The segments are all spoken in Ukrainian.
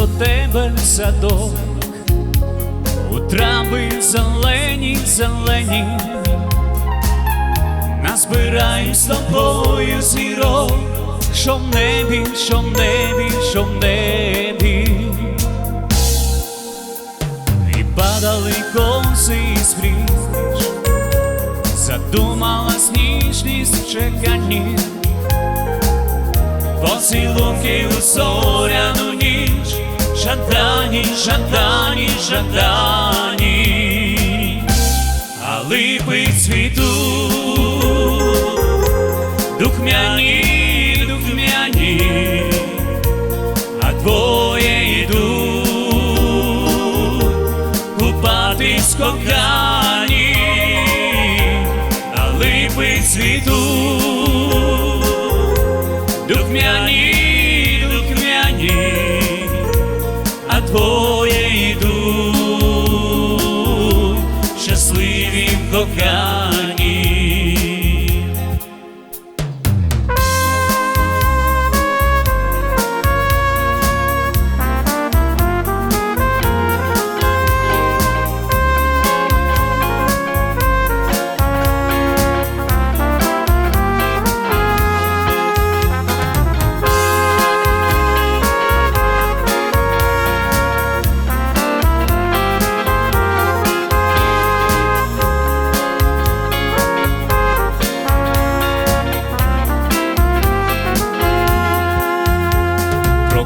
тебе в садок, у трави зелені, зелені, назбираю з тобою зірок, що в небі, що в небі, що в небі. І падали коси і скрізь, задумалась ніжність в чеканні, поцілунки у зоряну жадані, жадані, жадані, а липи цвітуть, духмяні, духмяні, а двоє йдуть купатись в коханні, а липи цвітуть, щасливі в коханні.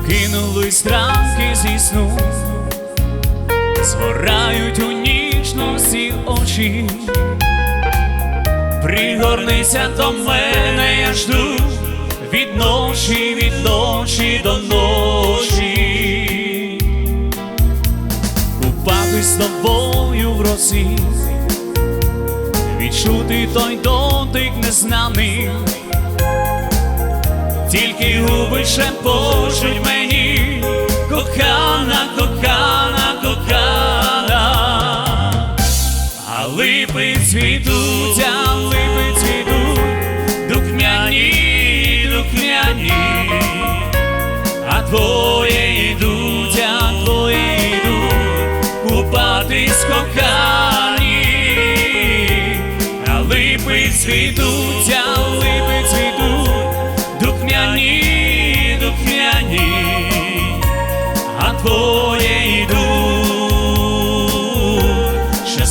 Прокинулись ранки зі сну, згорають у ніжності очі, пригорнися до мене, я жду від ночі, від ночі до ночі, купатись з тобою в росі, відчути той дотик незнаний тільки губи шепочуть мені,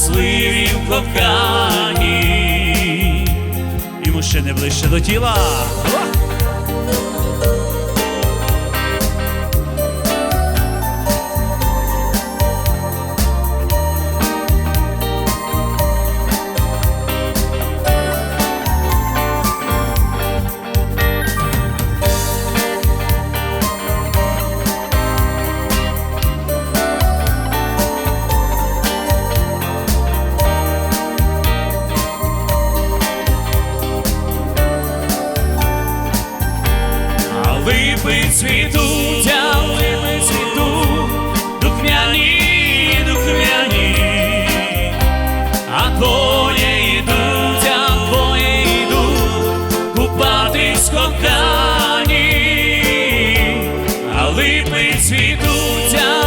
щасливі в коханні. І мужчини ближче до тіла. А липи цвітуть, а липи цвітуть, духмяні, духмяні, а двоє йдуть, а двоє йдуть, купатись в коханні, а липи цвітуть, а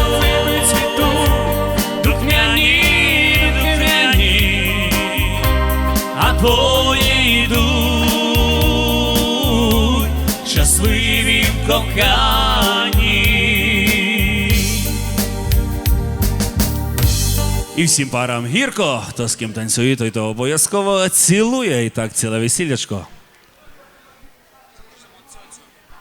цвітуть, йдуть. Щасливі в коханні. І всім парам гірко, хто з ким танцює, той то обов'язково цілує. І так, ціле весіллячко.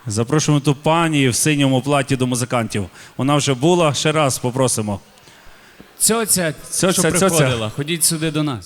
Запрошуємо ту пані в синьому платі до музикантів. Вона вже була, ще раз попросимо. Цьоця, Цьоця, що цьоця. приходила, ходіть сюди до нас.